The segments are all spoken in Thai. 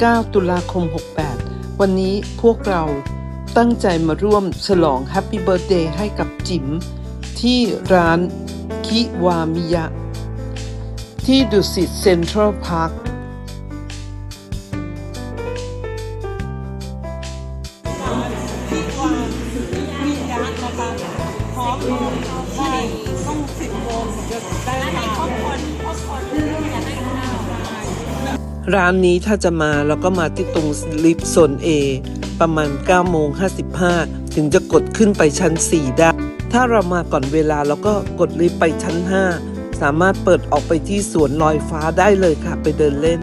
9 ตุลาคม 68 วันนี้พวกเราตั้งใจมาร่วมฉลองแฮปปี้เบิร์ a เดย์ให้กับจิ๋มที่ร้านคิวามิยะ ที่ดุสิตเซ็นทรัลพาร์คมียะนะคะพร้อมได้ต้องสิบโมงถึงจะได้มาครบคนครบ ร้านนี้ถ้าจะมาเราก็มาที่ตรงลิฟต์โซน A ประมาณ9โมง55 ถึงจะกดขึ้นไปชั้น 4 ได้ ถ้าเรามาก่อนเวลาเราก็กดลิฟต์ไปชั้น 5 สามารถเปิดออกไปที่สวนลอยฟ้าได้เลยค่ะ ไปเดินเล่น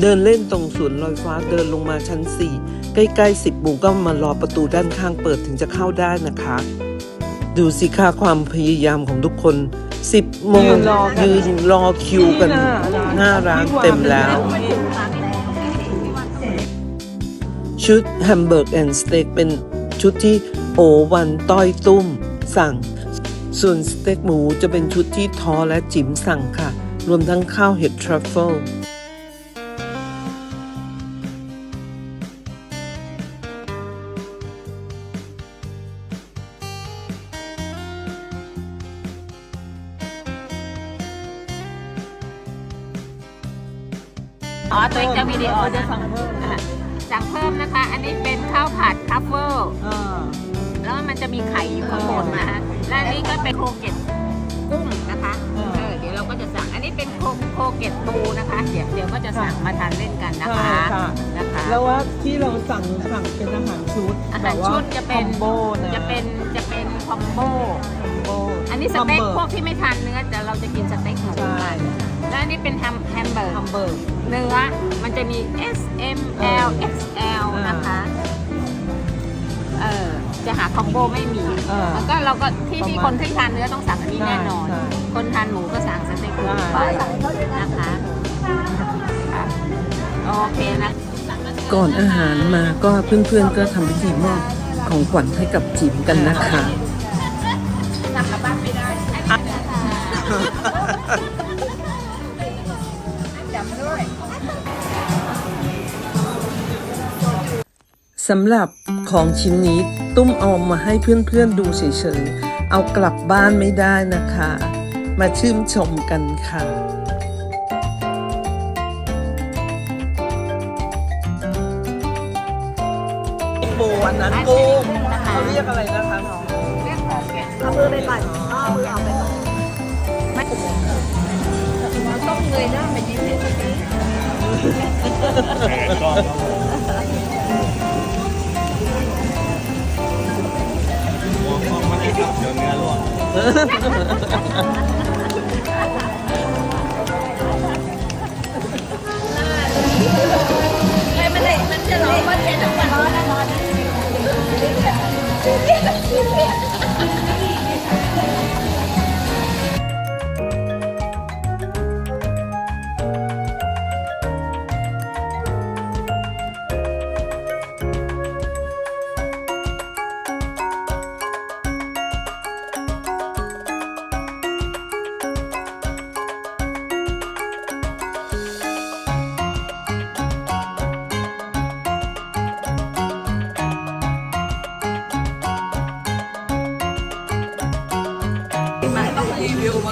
เดินเล่นตรงสวนลอยฟ้าเดินลงมาชั้น 4 ใกล้ๆ 10โมงก็มารอประตูด้านข้างเปิดถึงจะเข้าได้นะคะ ดูสิค่าความพยายามของทุกคน 10โมงยืนรอกันยืนรอคิวกัน หน้าร้านเต็มแล้ว ชุดแฮมเบอร์กแอนด์สเต็กเป็นชุดที่โอวันต้อยตุ้มสั่ง ส่วนสเต็กหมูจะเป็นชุดที่ทอและจิ๋มสั่งค่ะ รวมทั้งข้าวเห็ดทรัฟเฟิล อ๋อตัวเองจะวิดีโอจะสั่งเพิ่มสั่งเพิ่มนะคะ อันนี้เป็นข้าวผัดทัฟเฟิลอ่าแล้วมันจะมีไข่อยู่ข้างบนนะฮะและอันนี้ก็เป็นโครเกตกุ้งนะคะเออเดี๋ยวเราก็จะสั่งอันนี้เป็นโครโครเกตปูนะคะ เดี๋ยวเดี๋ยวก็จะสั่งมาทานเล่นกันนะใช่คะค่ะนะคะ แล้วว่าที่เราสั่งสั่งเป็นอาหารชุดอาแบหารบว่าชุดจะเป็นคอมโบนะจะเป็นจะเป็นคอมโบคอมโบอันนี้สเต็กฮัมพบวอกร์ที่ไม่ทานเนื้อแต่เราจะกินสเต็กหมูใช่ และอันนี้เป็นแฮมแฮมเบอร์ฮัมเบอร์เนื้อมันจะมี S M L X L อ่านนะคะ เออจะหาคอมโบไม่มี เออแล้วก็เราก็ที่ที่ประคมาณนที่ทานเนื้อต้องสั่งอันนี้แน่นอน ใช่ใช่คนทานหมูก็สั่งสเต็กหมูใช่ไปนะคะค่ะโอเคนะ ก่อนอาหารมาก็เพื่อนๆก็ทำพิธีมอบของขวัญให้กับจิ๋มกันนะคะ สำหรับของชิ้นนี้ตุ้มเอามาให้เพื่อนๆดูเฉยๆ เอากลับบ้านไม่ได้นะคะ มาชื่นชมกันค่ะปูอันนั้นกุ้งเขาเรียกอะไรนะคะน้องเรียกของแกะเอามือไปก่อนเอามือออกไปก่อนไม่ต้องเงยหน้าไปยิ้มให้คนนี้ 哈哈哈哈哈哈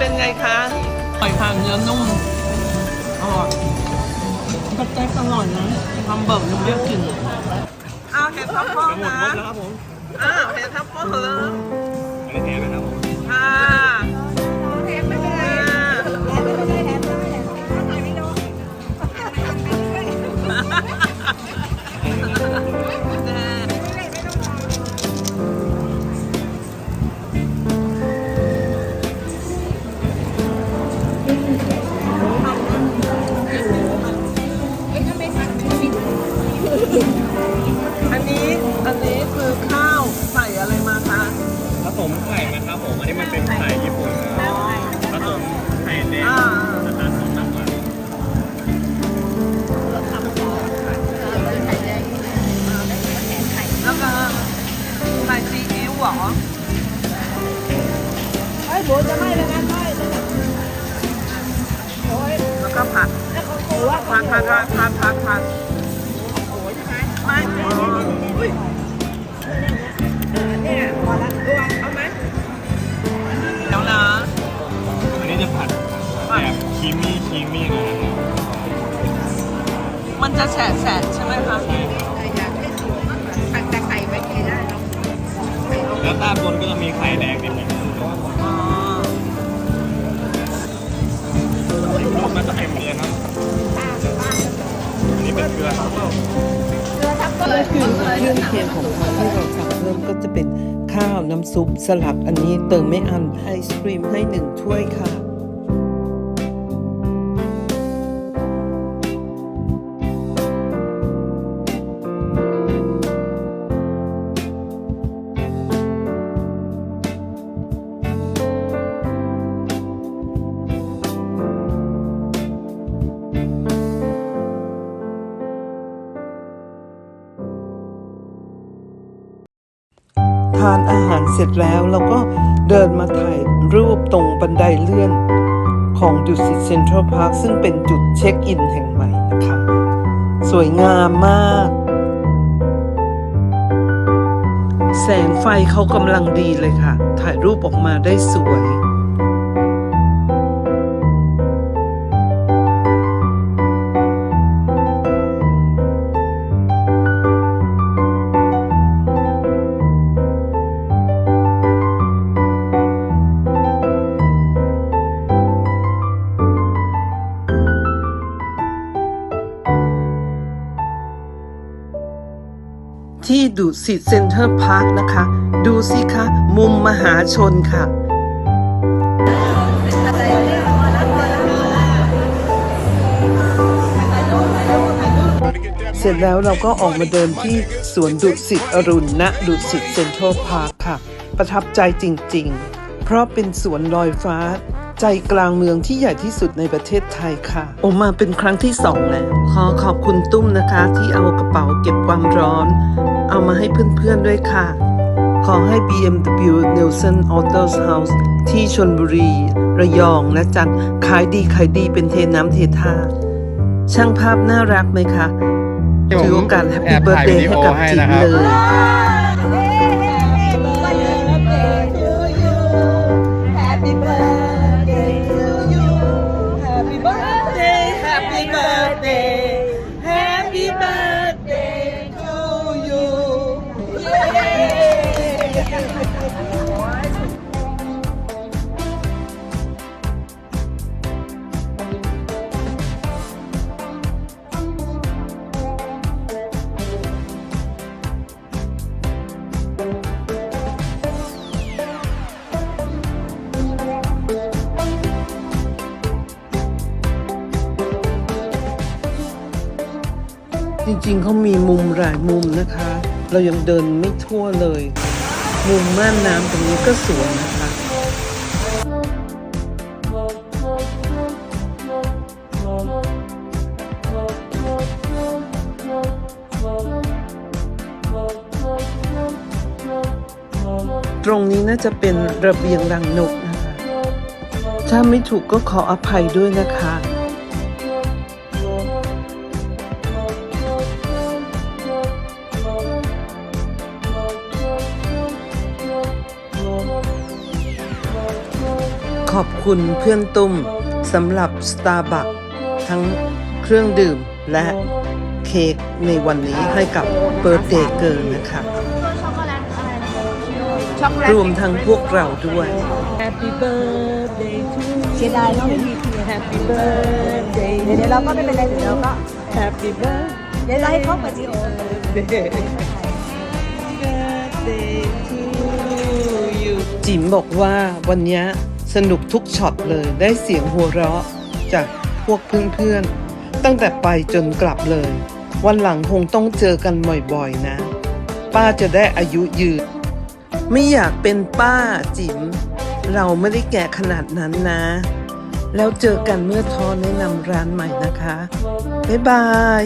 เป็นไงคะอร่อยค่ะเนื้อนุ่มอร่อยสเต็กอร่อยนะฮัมเบอร์กเรียกกินอ้าวเห็ดทัฟเฟิลนะครับผมอ้าวเห็ดทัฟเฟิลเหรออันนี้แท้นะครับผมค่ะค่ะ Oh, my. จะแฉะแฉะใช่ไหมคะใช่ครับอยากให้สวยตักแต่ไข่ไว้กินได้เนาะแล้วด้านบนก็จะมีไข่แดงนิดหนึงอ๋อมันจะเค็มเนียนครับอันนี้เป็นเกลือครับก็คือเครื่องเคียงของเขาที่เราสั่งเพิ่มก็จะเป็นข้าวน้ำซุปสลัดอันนี้เติมไม่อันไอศครีมให้หนึ่งถ้วยค่ะ อาหารเสร็จแล้วเราก็เดินมาถ่ายรูปตรงบันไดเลื่อนของดุสิตเซ็นทรัลพาร์คซึ่งเป็นจุดเช็คอินแห่งใหม่นะคะ สวยงามมาก แสงไฟเขากำลังดีเลยค่ะ ถ่ายรูปออกมาได้สวย ดุสิตเซ็นเตอร์พาร์คนะคะ ดูสิคะ มุมมหาชนค่ะเสร็จแล้วเราก็ออกมาเดินที่สวนดุสิตอรุณณดุสิตเซ็นทรัลพาร์คค่ะ ประทับใจจริงๆ เพราะเป็นสวนลอยฟ้า ใจกลางเมืองที่ใหญ่ที่สุดในประเทศไทยค่ะออกมาเป็นครั้งที่สองแล้วขอขอบคุณตุ้มนะคะที่เอากระเป๋าเก็บความร้อน เอามาให้เพื่อนๆด้วยค่ะ ขอให้ BMW Nelson Autos House ที่ชนบุรี ระยองและจันทร์ขายดีขายดีเป็นเทน้ำเทท่าช่างภาพน่ารักไหมคะถือโอกาสแฮปปี้เบิร์ d เดย์ให้กับจิ๋มเลย ริงๆเขามีมุมหลายมุมนะคะ เรายังเดินไม่ทั่วเลย มุมม่านน้ำตรงนี้ก็สวยนะคะตรงนี้น่าจะเป็นระเบียงรังนกนะคะ ถ้าไม่ถูกก็ขออภัยด้วยนะคะ อบคุณเพื่อนตุ้มสำหรับ Starbucks ทั้งเครื่องดื่มและเค้กในวันนี้ให้กับเบิร์ d เดย์เกิร์นะคะช็อกโกแลตอะไรนะช็อกโกแลตรวมทั้งพวกเราด้วย Happy birthday to you เสียดายเนาะไม่มีเทียน Happy birthday เดี๋ยวเดี๋ยวเราก็ไม่เป็นไรเดี๋ยวเราก็ Happy birthday เดี๋ยวเราให้เขาปฏิโอ birthday to you จิ๋มบอกว่าวันนี้ สนุกทุกช็อตเลยได้เสียงหัวเราะ จากพวกเพื่อนๆ ตั้งแต่ไปจนกลับเลย วันหลังคงต้องเจอกันบ่อยๆนะ ป้าจะได้อายุยืน ไม่อยากเป็นป้าจิ๋มเราไม่ได้แก่ขนาดนั้นนะ แล้วเจอกันเมื่อทอแนะนำร้านใหม่นะคะ บ๊ายบาย